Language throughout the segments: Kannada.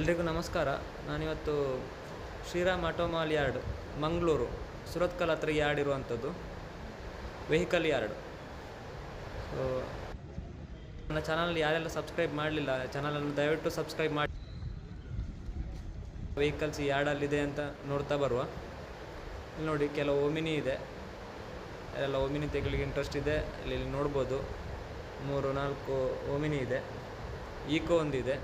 ಎಲ್ರಿಗೂ ನಮಸ್ಕಾರ. ನಾನಿವತ್ತು ಶ್ರೀರಾಮ್ ಆಟೋಮಾಲ್ ಯಾರ್ಡ್, ಮಂಗಳೂರು. ಸುರತ್ಕಲ್ ಹತ್ರ ಯಾರ್ಡ್ ಇರುವಂಥದ್ದು. Vehicle yard. ಸೊ ನನ್ನ ಚಾನಲ್ ಯಾರೆಲ್ಲ ಸಬ್ಸ್ಕ್ರೈಬ್ ಮಾಡಲಿಲ್ಲ ಚಾನಲನ್ನು ದಯವಿಟ್ಟು ಸಬ್ಸ್ಕ್ರೈಬ್ ಮಾಡಿ. ವೆಹಿಕಲ್ಸ್ ಯಾರ್ಡಲ್ಲಿದೆ ಅಂತ ನೋಡ್ತಾ ಬರುವ. ಇಲ್ಲಿ ನೋಡಿ, ಕೆಲವು ಓಮಿನಿ ಇದೆ. ಎಲ್ಲ ಓಮಿನಿ ತೆಗಿಲಿಕ್ಕೆ ಇಂಟ್ರೆಸ್ಟ್ ಇದೆ. ಇಲ್ಲಿ ನೋಡ್ಬೋದು. ಮೂರು ನಾಲ್ಕು ಓಮಿನಿ ಇದೆ. ಈಕೋ ಒಂದಿದೆ.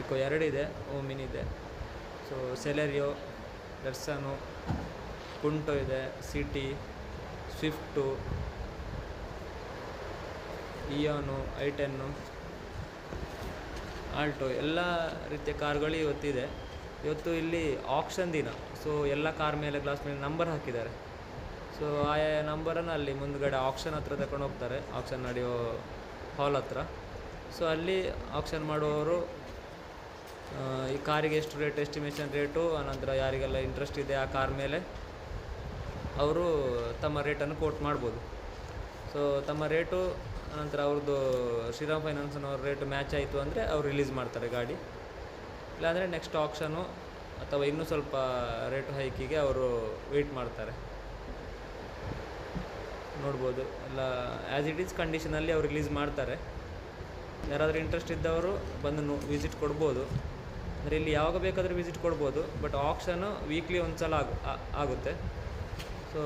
ಈಕೋ ಎರಡಿದೆ ಇದೆ ಸೊ ಸೆಲೆರಿಯೋ ವೆರ್ಸನು ಕುಂಟೋ ಇದೆ City Swift Eon I ten Alto ಎಲ್ಲ ರೀತಿಯ ಕಾರ್ಗಳು ಇವತ್ತಿದೆ. ಇವತ್ತು ಇಲ್ಲಿ ಆಕ್ಷನ್ ದಿನ. ಸೊ ಎಲ್ಲ ಕಾರ್ ಮೇಲೆ ಗ್ಲಾಸ್ ಮೇಲೆ ನಂಬರ್ ಹಾಕಿದ್ದಾರೆ. ಸೊ ಆಯಾ ನಂಬರನ್ನು ಅಲ್ಲಿ ಮುಂದ್ಗಡೆ ಆಕ್ಷನ್ ಹತ್ರ ತಗೊಂಡು ಹೋಗ್ತಾರೆ. ಆಕ್ಷನ್ ನಡೆಯೋ ಹಾಲ್ ಹತ್ರ. ಸೊ ಅಲ್ಲಿ ಆಕ್ಷನ್ ಮಾಡುವವರು ಈ ಕಾರಿಗೆ ಎಷ್ಟು ರೇಟ್ ಎಸ್ಟಿಮೇಷನ್ ರೇಟು ಆನಂತರ ಯಾರಿಗೆಲ್ಲ ಇಂಟ್ರೆಸ್ಟ್ ಇದೆ ಆ ಕಾರ್ ಮೇಲೆ, ಅವರು ತಮ್ಮ ರೇಟನ್ನು ಕೋಟ್ ಮಾಡ್ಬೋದು. ಸೊ ತಮ್ಮ ರೇಟು ನಂತರ ಅವ್ರದ್ದು ಶ್ರೀರಾಮ್ ಫೈನಾನ್ಸ್ನವ್ರ ರೇಟು ಮ್ಯಾಚ್ ಆಯಿತು ಅಂದರೆ ಅವ್ರು ರಿಲೀಸ್ ಮಾಡ್ತಾರೆ ಗಾಡಿ. ಇಲ್ಲಾಂದರೆ ನೆಕ್ಸ್ಟ್ ಆಪ್ಷನು ಅಥವಾ ಇನ್ನೂ ಸ್ವಲ್ಪ ರೇಟ್ ಹೈಕಿಗೆ ಅವರು ವೆಯ್ಟ್ ಮಾಡ್ತಾರೆ. ನೋಡ್ಬೋದು. ಎಲ್ಲ ಆ್ಯಸ್ ಇಟ್ ಈಸ್ ಕಂಡೀಷನಲ್ಲಿ ಅವ್ರು ರಿಲೀಸ್ ಮಾಡ್ತಾರೆ. ಯಾರಾದರೂ ಇಂಟ್ರೆಸ್ಟ್ ಇದ್ದವರು ಬಂದು ನೋ ವಿಸಿಟ್ ಕೊಡ್ಬೋದು. ಅಂದರೆ ಇಲ್ಲಿ ಯಾವಾಗ ಬೇಕಾದರೂ ವಿಸಿಟ್ ಕೊಡ್ಬೋದು ಬಟ್ ಆಕ್ಷನು ವೀಕ್ಲಿ ಒಂದು ಸಲ ಆಗು ಆಗುತ್ತೆ. ಸೊ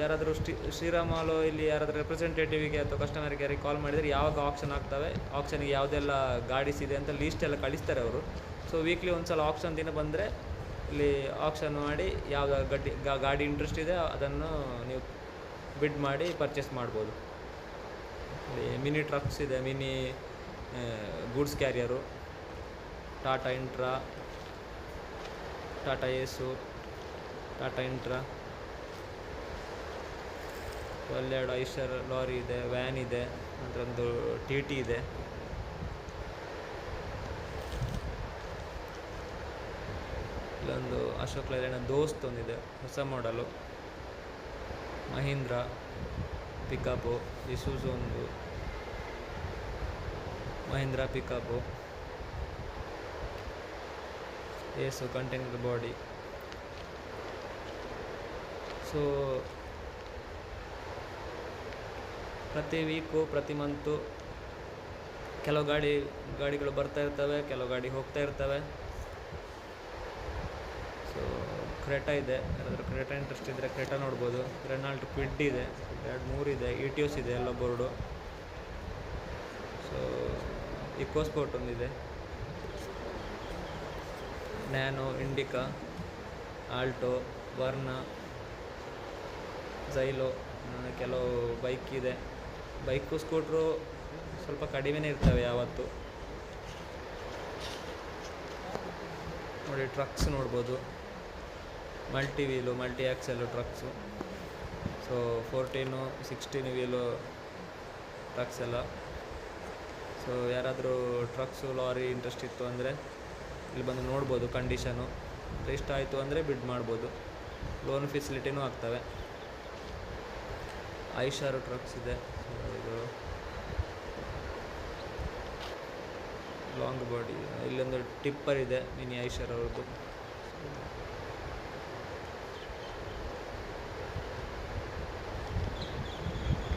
ಯಾರಾದರೂ ಶ್ರೀ, ಶ್ರೀರಾಮಾಲು ಇಲ್ಲಿ ಯಾರಾದರೂ ರೆಪ್ರೆಸೆಂಟೇಟಿವಿಗೆ ಅಥವಾ ಕಸ್ಟಮರ್ ಕೇರಿಗೆ ಕಾಲ್ ಮಾಡಿದರೆ ಯಾವಾಗ ಆಕ್ಷನ್ ಆಗ್ತವೆ ಆಕ್ಷನಿಗೆ ಯಾವುದೆಲ್ಲ ಗಾಡೀಸ್ ಇದೆ ಅಂತ ಲೀಸ್ಟ್ ಎಲ್ಲ ಕಳಿಸ್ತಾರೆ ಅವರು. ಸೊ ವೀಕ್ಲಿ ಒಂದು ಸಲ ಆಕ್ಷನ್ ದಿನ ಬಂದರೆ ಇಲ್ಲಿ ಆಕ್ಷನ್ ಮಾಡಿ ಯಾವ ಗಡ್ಡಿ ಗಾಡಿ ಇಂಟ್ರೆಸ್ಟ್ ಇದೆ ಅದನ್ನು ನೀವು ಬಿಡ್ ಮಾಡಿ ಪರ್ಚೇಸ್ ಮಾಡ್ಬೋದು. ಮಿನಿ ಟ್ರಕ್ಸ್ ಇದೆ mini goods carrier, Tata Intra, Tata Ace, Tata Intra ಅಲ್ಲೆರಡು Eicher lorry ಇದೆ, ವ್ಯಾನ್ ಇದೆ ಅದರೊಂದು ಟಿ ಟಿ ಇದೆ. ಇಲ್ಲೊಂದು ಅಶೋಕ್ ಲೈಲ್ಯಾಂಡ್ ದೋಸ್ತ್ ಒಂದಿದೆ, ಹೊಸ ಮಾಡಲು ಮಹೀಂದ್ರ, ಪಿಕಪ್ಪು ಇಸೂಸು ಒಂದು. Mahindra pickup Ace container body. So, ಪ್ರತಿ ವೀಕು, ಪ್ರತಿ ಮಂತು ಕೆಲವು ಗಾಡಿ, ಗಾಡಿಗಳು ಬರ್ತಾ ಇರ್ತವೆ, ಕೆಲವು ಗಾಡಿ ಹೋಗ್ತಾ ಇರ್ತವೆ. ಸೊ, ಕ್ರೆಟಾ ಇದೆ. ಯಾರಾದರೂ ಕ್ರೆಟಾ ಇಂಟ್ರೆಸ್ಟ್ ಇದ್ದರೆ ಕ್ರೆಟಾ ನೋಡ್ಬೋದು. ರೆನಾಲ್ಟ್ ಕ್ವಿಡ್ ಇದೆ, ಎರಡು ಮೂರು ಇ ಟಿ ಎಸ್ ಇದೆ ಎಲ್ಲ ಬೋರ್ಡು. ಸೊ ಇಕೋಸ್ಪೋರ್ಟ್ ಒಂದಿದೆ. Nano Indica Alto Verna Xylo ಕೆಲವು ಬೈಕ್ ಇದೆ. ಬೈಕು ಸ್ಕೂಟ್ರು ಸ್ವಲ್ಪ ಕಡಿಮೆನೇ ಇರ್ತವೆ ಯಾವತ್ತು. ನೋಡಿ ಟ್ರಕ್ಸ್ ನೋಡ್ಬೋದು. Multi wheel multi axle trucks so fourteen sixteen wheel trucks ಎಲ್ಲ. ಸೊ ಯಾರಾದರೂ ಟ್ರಕ್ಸು ಲಾರಿ ಇಂಟ್ರೆಸ್ಟ್ ಇತ್ತು ಅಂದರೆ ಇಲ್ಲಿ ಬಂದು ನೋಡ್ಬೋದು ಕಂಡೀಷನು ಇಷ್ಟ ಆಯಿತು ಅಂದರೆ ಬಿಡ್ ಮಾಡ್ಬೋದು. ಲೋನ್ ಫೆಸಿಲಿಟಿನೂ ಆಗ್ತವೆ. ಐಷಾರು ಟ್ರಕ್ಸ್ ಇದೆ. ಇದು ಲಾಂಗ್ ಬಾಡಿ ಇಲ್ಲೊಂದು ಟಿಪ್ಪರ್ ಇದೆ, ಮಿನಿ ಐಷಾರ್ ಅವ್ರದ್ದು.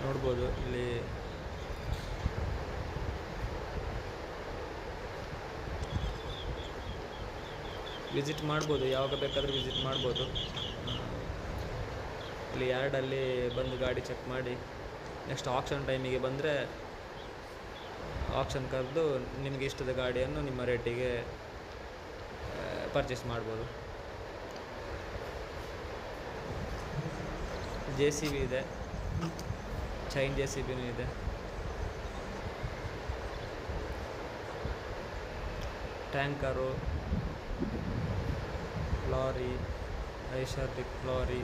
ನೋಡ್ಬೋದು ಇಲ್ಲಿ ವಿಸಿಟ್ ಮಾಡ್ಬೋದು, ಯಾವಾಗ ಬೇಕಾದರೂ ವಿಸಿಟ್ ಮಾಡ್ಬೋದು. ಇಲ್ಲಿ ಯಾರ್ಡಲ್ಲಿ ಬಂದು ಗಾಡಿ ಚೆಕ್ ಮಾಡಿ ನೆಕ್ಸ್ಟ್ ಆಕ್ಷನ್ ಟೈಮಿಗೆ ಬಂದರೆ ಆಕ್ಷನ್ ಕರೆದು ನಿಮಗೆ ಇಷ್ಟದ ಗಾಡಿಯನ್ನು ನಿಮ್ಮ ರೇಟಿಗೆ ಪರ್ಚೇಸ್ ಮಾಡ್ಬೋದು. ಜೆ ಸಿ ಬಿ ಇದೆ. ಚೈನ್ ಜೆ ಸಿ ಬಿನೂ ಇದೆ. ಟ್ಯಾಂಕರು ಲಾರಿ ಐಷಾರ್ಟಿಕ್ ಲಾರಿ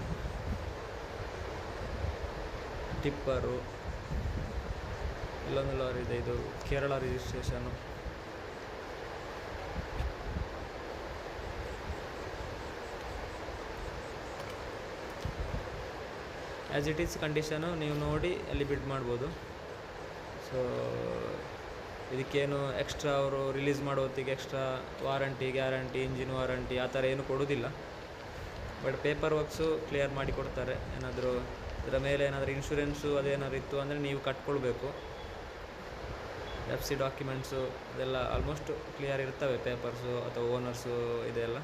ಟಿಪ್ಪರು ಇಲ್ಲೊಂದು ಲಾರಿ ಇದೆ, ಇದು Kerala registration as it is condition ನೀವು ನೋಡಿ, ಅಲ್ಲಿ ಬಿಡ್ ಮಾಡ್ಬೋದು. ಸೊ ಇದಕ್ಕೇನು ಎಕ್ಸ್ಟ್ರಾ ಅವರು ರಿಲೀಸ್ ಮಾಡೋ ಹೊತ್ತಿಗೆ extra warranty guarantee engine warranty ಆ ಥರ ಏನು ಕೊಡೋದಿಲ್ಲ. ಬಟ್ ಪೇಪರ್ ವರ್ಕ್ಸು ಕ್ಲಿಯರ್ ಮಾಡಿ ಕೊಡ್ತಾರೆ. ಏನಾದರೂ ಇದರ ಮೇಲೆ ಏನಾದರೂ ಇನ್ಶೂರೆನ್ಸು ಅದೇನಾದ್ರು ಇತ್ತು ಅಂದರೆ ನೀವು ಕಟ್ಕೊಳ್ಬೇಕು. ಎಫ್ ಸಿ ಡಾಕ್ಯುಮೆಂಟ್ಸು ಅದೆಲ್ಲ ಆಲ್ಮೋಸ್ಟ್ ಕ್ಲಿಯರ್ ಇರ್ತವೆ ಪೇಪರ್ಸು ಅಥವಾ ಓನರ್ಸು ಇದೆಲ್ಲ.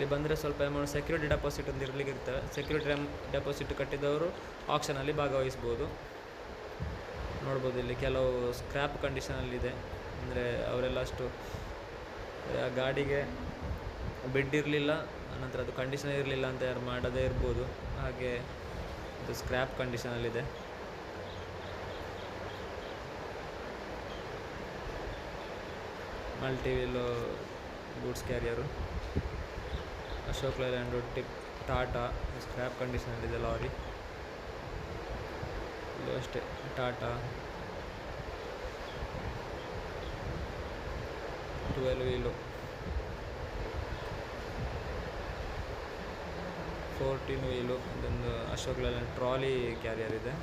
ಇಲ್ಲಿ ಬಂದರೆ ಸ್ವಲ್ಪ ಅಮೌಂಟ್ ಸೆಕ್ಯೂರಿಟಿ ಡೆಪಾಸಿಟ್ ಅಂತ ಇರಲಿಕ್ಕೆ ಇರ್ತವೆ ಸೆಕ್ಯೂರಿಟಿ ಡೆಪಾಸಿಟ್ ಕಟ್ಟಿದವರು ಆಕ್ಷನಲ್ಲಿ ಭಾಗವಹಿಸ್ಬೋದು. ನೋಡ್ಬೋದು ಇಲ್ಲಿ ಕೆಲವು ಸ್ಕ್ರ್ಯಾಪ್ ಕಂಡೀಷನಲ್ಲಿದೆ ಅಂದರೆ ಅವರೆಲ್ಲ ಅಷ್ಟು, ಆ ಗಾಡಿಗೆ ಬೆಡ್ ಇರಲಿಲ್ಲ, ಆನಂತರ ಅದು ಕಂಡೀಷನ್ ಇರಲಿಲ್ಲ ಅಂತ ಯಾರು ಮಾಡದೇ ಇರ್ಬೋದು. ಹಾಗೆ ಇದು scrap ಕಂಡೀಷನಲ್ಲಿದೆ multi wheel goods carrier Ashok Leyland tip, Tata, scrap ಕಂಡೀಷನಲ್ಲಿದೆ lorry. ಇದು ಅಷ್ಟೇ, Tata. Twelve wheel. Fourteen wheel, ಇದೊಂದು ಅಶೋಕ್ ಲೈಲ್ಯಾಂಡ್ ಟ್ರಾಲಿ ಕ್ಯಾರಿಯರ್ ಇದೆ.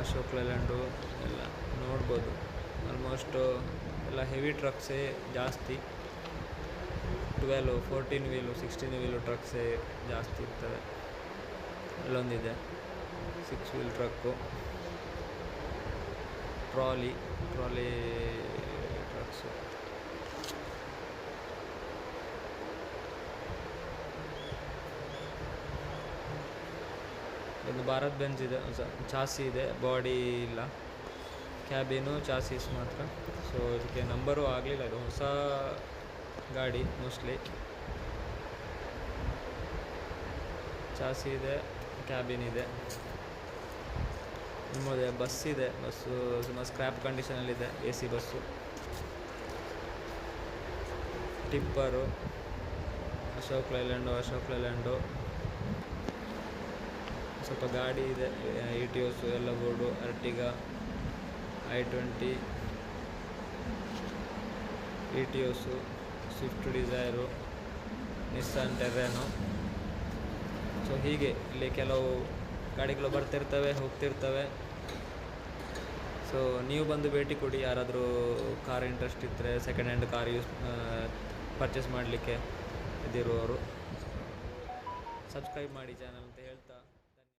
ಅಶೋಕ್ ಲೈಲ್ಯಾಂಡು ಎಲ್ಲ ನೋಡ್ಬೋದು. ಆಲ್ಮೋಸ್ಟು ಎಲ್ಲ ಹೆವಿ ಟ್ರಕ್ಸೇ ಜಾಸ್ತಿ. Twelve fourteen wheel sixteen wheel ಟ್ರಕ್ಸೇ ಜಾಸ್ತಿ ಇರ್ತವೆ. ಅಲ್ಲೊಂದಿದೆ. Six wheel truck trolley trolley trucks ಒಂದು ಭಾರತ್ ಬೆಂಜ್ ಇದೆ ಚಾಸಿ ಇದೆ ಬಾಡಿ ಇಲ್ಲ. ಕ್ಯಾಬಿನು ಚಾಸೀಸ್ ಮಾತ್ರ. ಸೊ ಇದಕ್ಕೆ ನಂಬರು ಆಗಲಿಲ್ಲ, ಇದು ಹೊಸ ಗಾಡಿ ಮೋಸ್ಟ್ಲಿ ಚಾಸಿ ಇದೆ ಕ್ಯಾಬಿನ್ ಇದೆ ನಿಮ್ಮದೆ ಬಸ್ ಇದೆ ಬಸ್ಸು ಸುಮಾರು scrap ಕಂಡೀಷನಲ್ಲಿದೆ A C bus tipper Ashok Leyland Ashok Leyland ಸ್ವಲ್ಪ ಗಾಡಿ ಇದೆ ಇ ಟಿ ಎಸ್ ಎಲ್ಲ board, Ertiga, I twenty Etios Swift Dzire Nissan Terrano so ಹೀಗೆ ಇಲ್ಲಿ ಕೆಲವು ಗಾಡಿಗಳು ಬರ್ತಿರ್ತವೆ, ಹೋಗ್ತಿರ್ತವೆ. ಸೊ ನೀವು ಬಂದು ಭೇಟಿ ಕೊಡಿ, ಯಾರಾದರೂ ಕಾರ್ ಇಂಟ್ರೆಸ್ಟ್ ಇದ್ದರೆ second hand car use purchase ಮಾಡಲಿಕ್ಕೆ ಇದಿರುವವರು. ಸಬ್ಸ್ಕ್ರೈಬ್ ಮಾಡಿ ಚಾನಲ್